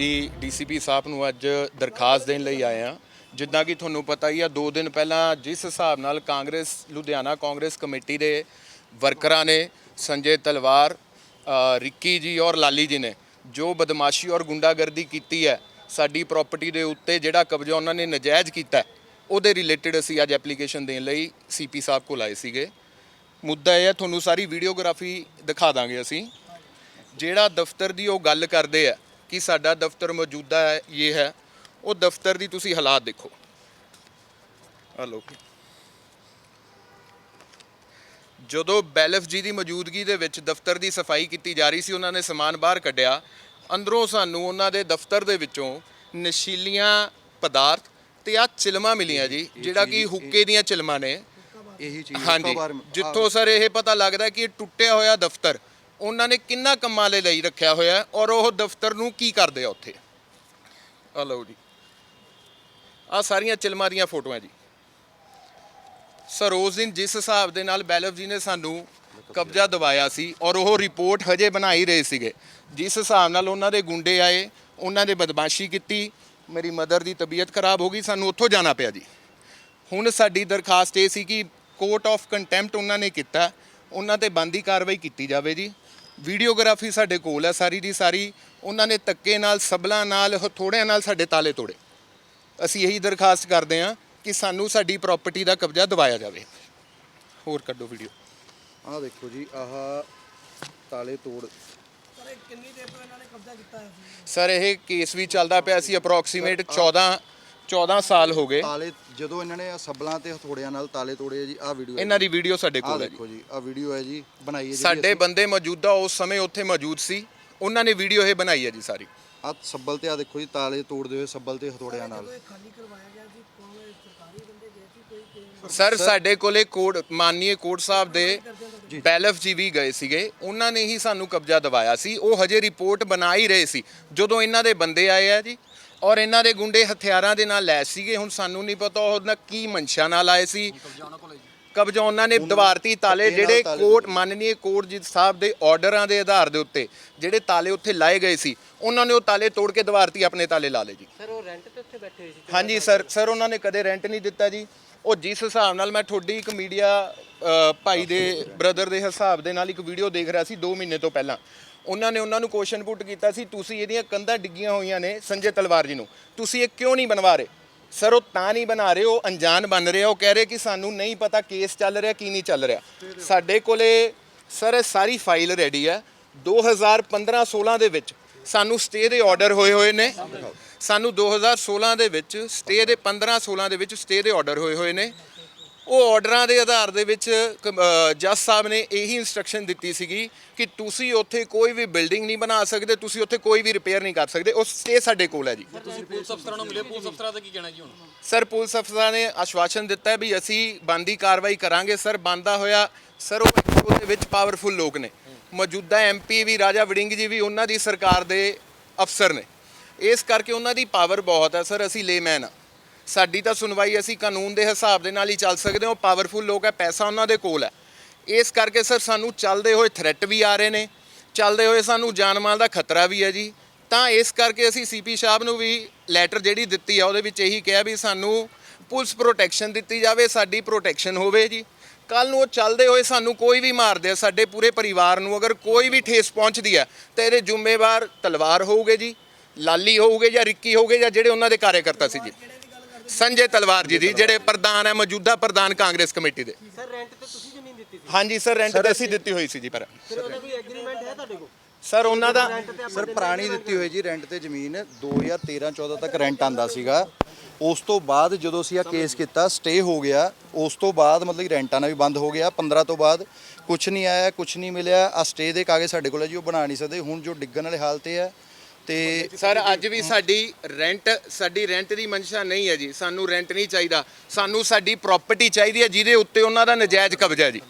ਅਸੀਂ ਡੀਸੀਪੀ ਸਾਹਿਬ ਨੂੰ ਅੱਜ ਦਰਖਾਸਤ ਦੇਣ ਲਈ ਆਏ ਹਾਂ। ਜਿੱਦਾਂ ਕਿ ਤੁਹਾਨੂੰ ਪਤਾ ਹੀ ਆ 2 ਦਿਨ ਪਹਿਲਾਂ ਜਿਸ ਹਿਸਾਬ ਨਾਲ ਕਾਂਗਰਸ ਲੁਧਿਆਣਾ ਕਾਂਗਰਸ ਕਮੇਟੀ ਦੇ ਵਰਕਰਾਂ ਨੇ ਸੰਜੇ ਤਲਵਾਰ ਅ, ਰਿੱਕੀ ਜੀ ਔਰ ਲਾਲੀ ਜੀ ਨੇ ਜੋ ਬਦਮਾਸ਼ੀ ਔਰ ਗੁੰਡਾਗਰਦੀ ਕੀਤੀ ਹੈ ਸਾਡੀ ਪ੍ਰਾਪਰਟੀ ਦੇ ਉੱਤੇ ਜਿਹੜਾ ਕਬਜ਼ਾ ਉਹਨਾਂ ਨੇ ਨਜਾਇਜ਼ ਕੀਤਾ ਉਹਦੇ ਰਿਲੇਟਡ ਅਸੀਂ ਅੱਜ ਐਪਲੀਕੇਸ਼ਨ ਦੇਣ ਲਈ ਸੀਪੀ ਸਾਹਿਬ ਕੋਲ ਆਏ ਸੀਗੇ। ਮੁੱਦਾ ਇਹ ਹੈ ਤੁਹਾਨੂੰ ਸਾਰੀ ਵੀਡੀਓਗ੍ਰਾਫੀ ਦਿਖਾ ਦਾਂਗੇ ਅਸੀਂ। ਜਿਹੜਾ ਦਫ਼ਤਰ ਦੀ ਉਹ ਗੱਲ ਕਰਦੇ ਆ ਕਿ ਸਾਡਾ ਦਫ਼ਤਰ ਮੌਜੂਦਾ ਹੈ ਇਹ ਹੈ। ਉਹ ਦਫ਼ਤਰ ਦੀ ਤੁਸੀਂ ਹਾਲਾਤ ਦੇਖੋ। ਹਲੋ। ਜਦੋਂ ਬੈਲਫ ਜੀ ਦੀ ਮੌਜੂਦਗੀ ਦੇ ਵਿੱਚ ਦਫ਼ਤਰ ਦੀ ਸਫ਼ਾਈ ਕੀਤੀ ਜਾ ਰਹੀ ਸੀ ਉਹਨਾਂ ਨੇ ਸਮਾਨ ਬਾਹਰ ਕੱਢਿਆ। ਅੰਦਰੋਂ ਸਾਨੂੰ ਉਹਨਾਂ ਦੇ ਦਫ਼ਤਰ ਦੇ ਵਿੱਚੋਂ ਨਸ਼ੀਲੀਆਂ ਪਦਾਰਥ ਤੇ ਆ ਚਿਲਮਾਂ ਮਿਲੀਆਂ ਜੀ ਜਿਹੜਾ ਕਿ ਹੁੱਕੇ ਦੀਆਂ ਚਿਲਮਾਂ ਨੇ। ਇਹੀ ਚੀਜ਼ ਹਾਂਜੀ। ਜਿੱਥੋਂ ਸਰ ਇਹ ਪਤਾ ਲੱਗਦਾ ਕਿ ਇਹ ਟੁੱਟਿਆ ਹੋਇਆ ਦਫ਼ਤਰ ਉਹਨਾਂ ਨੇ ਕਿੰਨਾ ਕੰਮਾਂ ਲਈ ਲਈ ਰੱਖਿਆ ਹੋਇਆ ਔਰ ਉਹ ਦਫ਼ਤਰ ਨੂੰ ਕੀ ਕਰਦੇ ਆ ਉੱਥੇ? ਆ ਲਓ ਜੀ। ਆ ਸਾਰੀਆਂ ਚਿਲਮਾਂ ਦੀਆਂ ਫੋਟੋਆਂ ਜੀ। ਸਰ ਉਸ ਦਿਨ ਜਿਸ ਹਿਸਾਬ ਦੇ ਨਾਲ ਬੈਲਵ ਜੀ ਨੇ ਸਾਨੂੰ ਕਬਜ਼ਾ ਦਵਾਇਆ ਸੀ ਔਰ ਉਹ ਰਿਪੋਰਟ ਹਜੇ ਬਣਾ ਹੀ ਰਹੇ ਸੀਗੇ। ਜਿਸ ਹਿਸਾਬ ਨਾਲ ਉਹਨਾਂ ਦੇ ਗੁੰਡੇ ਆਏ, ਉਹਨਾਂ ਦੇ ਬਦਮਾਸ਼ੀ ਕੀਤੀ, ਮੇਰੀ ਮਦਰ ਦੀ ਤਬੀਅਤ ਖਰਾਬ ਹੋ ਗਈ, ਸਾਨੂੰ ਉੱਥੋਂ ਜਾਣਾ ਪਿਆ ਜੀ। ਹੁਣ ਸਾਡੀ ਦਰਖਾਸਤ ਇਹ ਸੀ ਕਿ ਕੋਰਟ ਆਫ ਕੰਟੈਂਪਟ ਉਹਨਾਂ ਨੇ ਕੀਤਾ, ਉਹਨਾਂ ਤੇ ਬੰਦੀ ਕਾਰਵਾਈ ਕੀਤੀ ਜਾਵੇ ਜੀ। ਵੀਡੀਓਗ੍ਰਾਫੀ ਸਾਡੇ ਕੋਲ ਹੈ ਸਾਰੀ ਦੀ ਸਾਰੀ। ਉਹਨਾਂ ਨੇ ਤੱਕੇ ਨਾਲ ਸਬਲਾਂ ਨਾਲ ਹਥੋੜਿਆਂ ਨਾਲ ਸਾਡੇ ਤਾਲੇ ਤੋੜੇ। ਅਸੀਂ ਇਹੀ ਦਰਖਾਸਤ ਕਰਦੇ ਹਾਂ ਕਿ ਸਾਨੂੰ ਸਾਡੀ ਪ੍ਰਾਪਰਟੀ ਦਾ ਕਬਜ਼ਾ ਦਿਵਾਇਆ ਜਾਵੇ। ਹੋਰ ਕੱਢੋ ਵੀਡੀਓ। ਆਹ ਦੇਖੋ ਜੀ ਆਹ ਤਾਲੇ ਤੋੜ। ਸਰ ਇਹ ਕਿੰਨੀ ਦੇਰ ਤੋਂ ਇਹਨਾਂ ਨੇ ਕਬਜ਼ਾ ਕੀਤਾ ਹੈ? ਸਰ ਇਹ ਕੇਸ ਵੀ ਚੱਲਦਾ ਪਿਆ ਸੀ ਅਪਰੋਕਸੀਮੇਟ 14 14 ਸਾਲ ਹੋ ਗਏ। ਤਾਲੇ ਜਦੋਂ ਇਹਨਾਂ ਨੇ ਸੱਬਲਾਂ ਤੇ ਹਥੋੜਿਆਂ ਨਾਲ ਤਾਲੇ ਤੋੜੇ ਆ ਜੀ ਆਹ ਵੀਡੀਓ ਇਹਨਾਂ ਦੀ ਵੀਡੀਓ ਸਾਡੇ ਕੋਲ ਹੈ ਜੀ। ਦੇਖੋ ਜੀ ਆਹ ਵੀਡੀਓ ਹੈ ਜੀ ਬਣਾਈ ਹੈ ਜੀ ਸਾਡੇ ਬੰਦੇ ਮੌਜੂਦਾ ਉਸ ਸਮੇਂ ਉੱਥੇ ਮੌਜੂਦ ਸੀ। ਉਹਨਾਂ ਨੇ ਵੀਡੀਓ ਇਹ ਬਣਾਈ ਹੈ ਜੀ ਸਾਰੀ। ਆਹ ਸੱਬਲ ਤੇ ਆ ਦੇਖੋ ਜੀ ਤਾਲੇ ਤੋੜਦੇ ਹੋਏ ਸੱਬਲ ਤੇ ਹਥੋੜਿਆਂ ਨਾਲ। ਸਰ ਸਾਡੇ ਕੋਲੇ ਕੋਡ ਮਾਨਨੀय ਕੋਰਟ ਸਾਹਿਬ ਦੇ ਬੈਲਫ ਜੀ ਵੀ ਗਏ ਸੀਗੇ। ਉਹਨਾਂ ਨੇ ਹੀ ਸਾਨੂੰ ਕਬਜ਼ਾ ਦਿਵਾਇਆ ਸੀ। ਉਹ ਹਜੇ ਰਿਪੋਰਟ ਬਣਾ ਹੀ ਰਹੇ ਸੀ। ਜਦੋਂ ਇਹਨਾਂ ਦੇ ਬੰਦੇ ਆਏ ਆ ਜੀ ਔਰ ਇਹਨਾਂ ਦੇ ਗੁੰਡੇ ਹਥਿਆਰਾਂ ਦੇ ਨਾਲ ਲੈਸ ਸੀਗੇ ਹੁਣ ਸਾਨੂੰ ਨਹੀਂ ਪਤਾ ਉਹਨਾਂ ਕੀ ਮਨਸ਼ਾ ਨਾਲ ਆਏ ਸੀ। ਕਬਜ਼ਾ ਉਹਨਾਂ ਨੇ ਦੀਵਾਰਤੀ ਤਾਲੇ ਜਿਹੜੇ ਕੋਰਟ ਮਾਨਨੀय ਕੋਰਟ ਜੀ ਸਾਹਿਬ ਦੇ ਆਰਡਰਾਂ ਦੇ ਆਧਾਰ ਦੇ ਉੱਤੇ ਜਿਹੜੇ ਤਾਲੇ ਉੱਥੇ ਲਾਏ ਗਏ ਸੀ ਉਹਨਾਂ ਨੇ ਉਹ ਤਾਲੇ ਤੋੜ ਕੇ ਦੀਵਾਰਤੀ ਆਪਣੇ ਤਾਲੇ ਲਾ ਲਏ ਜੀ। ਸਰ ਉਹ ਰੈਂਟ ਤੇ ਉੱਥੇ ਬੈਠੇ ਹੋਏ ਸੀ ਹਾਂਜੀ ਸਰ ਸਰ ਉਹਨਾਂ ਨੇ ਕਦੇ ਰੈਂਟ ਨਹੀਂ ਦਿੱਤਾ ਜੀ। ਉਹ ਜਿਸ ਹਿਸਾਬ ਨਾਲ ਮੈਂ ਤੁਹਾਡੀ ਇੱਕ ਮੀਡੀਆ ਭਾਈ ਦੇ ਬ੍ਰਦਰ ਦੇ ਹਿਸਾਬ ਦੇ ਨਾਲ ਇੱਕ ਵੀਡੀਓ ਦੇਖ ਰਿਹਾ ਸੀ 2 ਮਹੀਨੇ ਤੋਂ ਪਹਿਲਾਂ। ਉਹਨਾਂ ਨੇ ਉਹਨਾਂ ਨੂੰ ਕੁਐਸਚਨ ਪੁੱਟ ਕੀਤਾ ਸੀ, ਤੁਸੀਂ ਇਹਦੀਆਂ ਕੰਧਾਂ ਡਿੱਗੀਆਂ ਹੋਈਆਂ ਨੇ ਸੰਜੇ ਤਲਵਾਰ ਜੀ ਨੂੰ। ਤੁਸੀਂ ਇਹ ਕਿਉਂ ਨਹੀਂ ਬਣਵਾ ਰਹੇ? ਸਰ, ਉਹ ਤਾਂ ਨਹੀਂ ਬਣਾ ਰਹੇ, ਉਹ ਅਣਜਾਣ ਬਣ ਰਹੇ ਉਹ ਕਹਿ ਰਹੇ ਕਿ ਸਾਨੂੰ ਨਹੀਂ ਪਤਾ ਕੇਸ ਚੱਲ ਰਿਹਾ, ਕੀ ਨਹੀਂ ਚੱਲ ਰਿਹਾ। ਸਾਡੇ ਕੋਲੇ, ਸਰ, ਇਹ ਸਾਰੀ ਫਾਈਲ ਰੈਡੀ ਹੈ। 2015-16 ਦੇ ਵਿੱਚ ਸਾਨੂੰ ਸਟੇ ਦੇ ਆਰਡਰ ਹੋਏ ਹੋਏ ਨੇ। ਸਾਨੂੰ 2016 ਦੇ ਵਿੱਚ ਸਟੇ ਦੇ 15-16 ਦੇ ਵਿੱਚ ਸਟੇ ਦੇ ਆਰਡਰ ਹੋਏ ਹੋਏ ਨੇ। ਉਹ ਆਰਡਰਾਂ ਦੇ ਆਧਾਰ ਦੇ ਵਿੱਚ ਜੱਜ ਸਾਹਿਬ ਨੇ ਇਹੀ ਇਨਸਟਰਕਸ਼ਨ ਦਿੱਤੀ ਸੀਗੀ ਕਿ ਤੁਸੀਂ ਉੱਥੇ ਕੋਈ ਵੀ ਬਿਲਡਿੰਗ ਨਹੀਂ ਬਣਾ ਸਕਦੇ ਤੁਸੀਂ ਉੱਥੇ ਕੋਈ ਵੀ ਰਿਪੇਅਰ ਨਹੀਂ ਕਰ ਸਕਦੇ ਉਹ ਸਟੇ ਸਾਡੇ ਕੋਲ ਹੈ ਜੀ। ਤੁਸੀਂ ਪੁਲਿਸ ਅਫਸਰਾਂ ਨੂੰ ਮਿਲੇ ਪੁਲਿਸ ਅਫਸਰਾਂ ਦਾ ਕੀ ਕਹਿਣਾ ਜੀ ਹੁਣ? ਸਰ ਪੁਲਿਸ ਅਫਸਰਾਂ ਨੇ ਆਸ਼ਵਾਸਨ ਦਿੱਤਾ ਵੀ ਅਸੀਂ ਬੰਦੀ ਕਾਰਵਾਈ ਕਰਾਂਗੇ ਸਰ ਬੰਦਾ ਹੋਇਆ ਸਰ ਉਹ ਉਹਦੇ ਵਿੱਚ ਪਾਵਰਫੁਲ ਲੋਕ ਨੇ। ਮੌਜੂਦਾ ਐਮਪੀ ਵੀ ਰਾਜਾ ਵੜਿੰਗ ਜੀ ਵੀ ਉਹਨਾਂ ਦੀ ਸਰਕਾਰ ਦੇ ਅਫਸਰ ਨੇ। ਇਸ ਕਰਕੇ ਉਹਨਾਂ ਦੀ ਪਾਵਰ ਬਹੁਤ ਹੈ ਸਰ ਅਸੀਂ ਲੇਮੈਨ ਆ ਸਾਡੀ ਤਾਂ ਸੁਣਵਾਈ ਅਸੀਂ ਕਾਨੂੰਨ ਦੇ ਹਿਸਾਬ ਦੇ ਨਾਲ ਹੀ ਚੱਲ ਸਕਦੇ ਹਾਂ, ਉਹ ਪਾਵਰਫੁਲ ਲੋਕ ਹੈ, ਪੈਸਾ ਉਹਨਾਂ ਦੇ ਕੋਲ ਹੈ। ਇਸ ਕਰਕੇ ਸਰ ਸਾਨੂੰ ਚੱਲਦੇ ਹੋਏ ਥ੍ਰੈਟ ਵੀ ਆ ਰਹੇ ਨੇ, ਚੱਲਦੇ ਹੋਏ ਸਾਨੂੰ ਜਾਨ ਮਾਲ ਦਾ ਖਤਰਾ ਵੀ ਹੈ ਜੀ। ਤਾਂ ਇਸ ਕਰਕੇ ਅਸੀਂ ਸੀਪੀ ਸਾਹਿਬ ਨੂੰ ਵੀ ਲੈਟਰ ਜਿਹੜੀ ਦਿੱਤੀ ਆ, ਉਹਦੇ ਵਿੱਚ ਇਹੀ ਕਿਹਾ ਵੀ ਸਾਨੂੰ ਪੁਲਿਸ ਪ੍ਰੋਟੈਕਸ਼ਨ ਦਿੱਤੀ ਜਾਵੇ, ਸਾਡੀ ਪ੍ਰੋਟੈਕਸ਼ਨ ਹੋਵੇ ਜੀ। ਕੱਲ ਨੂੰ ਉਹ ਚੱਲਦੇ ਹੋਏ ਸਾਨੂੰ ਕੋਈ ਵੀ ਮਾਰਦੇ ਆ, ਸਾਡੇ ਪੂਰੇ ਪਰਿਵਾਰ ਨੂੰ ਅਗਰ ਕੋਈ ਵੀ ਠੇਸ ਪਹੁੰਚਦੀ ਹੈ, ਤਾਂ ਇਹਦੇ ਜ਼ਿੰਮੇਵਾਰ ਤਲਵਾਰ ਹੋਊਗੇ ਜੀ, ਲਾਲੀ ਹੋਊਗੇ ਜਾਂ ਰਿੱਕੀ ਹੋਊਗੇ ਜਾਂ ਜਿਹੜੇ ਉਹਨਾਂ ਦੇ ਕਾਰਜਕਰਤਾ ਸੀ ਜੀ। ਸੰਜੇ ਤਲਵਾਰ ਜੀ ਦੀ ਜਿਹੜੇ ਪ੍ਰਧਾਨ ਹੈ ਮੌਜੂਦਾ ਪ੍ਰਧਾਨ ਕਾਂਗਰਸ ਕਮੇਟੀ ਦੇ। ਸਰ ਰੈਂਟ ਤੇ ਤੁਸੀਂ ਜ਼ਮੀਨ ਦਿੱਤੀ ਸੀ। ਹਾਂਜੀ ਸਰ ਰੈਂਟ ਤੇ ਅਸੀਂ ਦਿੱਤੀ ਹੋਈ ਸੀ ਜੀ ਪਰ ਫਿਰ ਉਹਦਾ ਕੋਈ ਐਗਰੀਮੈਂਟ ਹੈ ਤੁਹਾਡੇ ਕੋਲ? ਸਰ ਉਹਨਾਂ ਦਾ ਸਰ ਪੁਰਾਣੀ ਦਿੱਤੀ ਹੋਈ ਜੀ ਰੈਂਟ ਤੇ ਜ਼ਮੀਨ 2013-14 ਤੱਕ ਰੈਂਟ ਆਂਦਾ ਸੀਗਾ। ਉਸ ਤੋਂ ਬਾਅਦ ਜਦੋਂ ਅਸੀਂ ਆ ਕੇਸ ਕੀਤਾ ਸਟੇ ਹੋ ਗਿਆ। ਉਸ ਤੋਂ ਬਾਅਦ ਮਤਲਬ ਕਿ ਰੈਂਟ ਆਣਾ ਵੀ ਬੰਦ ਹੋ ਗਿਆ। 15 ਤੋਂ ਬਾਅਦ ਕੁਝ ਨਹੀਂ ਆਇਆ ਕੁਝ ਨਹੀਂ ਮਿਲਿਆ। ਆ ਸਟੇ ਦੇ ਕਾਗਜ਼ ਸਾਡੇ ਕੋਲ ਹੈ ਜੀ ਉਹ ਬਣਾ ਨਹੀਂ ਸਕਦੇ। ਹੁਣ ਜੋ ਡਿੱਗਣ ਵਾਲੇ ਹਾਲਤ ਤੇ ਹੈ ਤੇ ਸਰ ਅੱਜ ਵੀ ਸਾਡੀ ਰੈਂਟ ਸਾਡੀ ਰੈਂਟ ਦੀ ਮਨਸ਼ਾ ਨਹੀਂ ਹੈ ਜੀ। ਸਾਨੂੰ ਰੈਂਟ ਨਹੀਂ ਚਾਹੀਦਾ। ਸਾਨੂੰ ਸਾਡੀ ਪ੍ਰਾਪਰਟੀ ਚਾਹੀਦੀ ਹੈ ਜਿਹਦੇ ਉੱਤੇ ਉਹਨਾਂ ਦਾ ਨਜਾਇਜ਼ ਕਬਜ਼ਾ ਹੈ ਜੀ।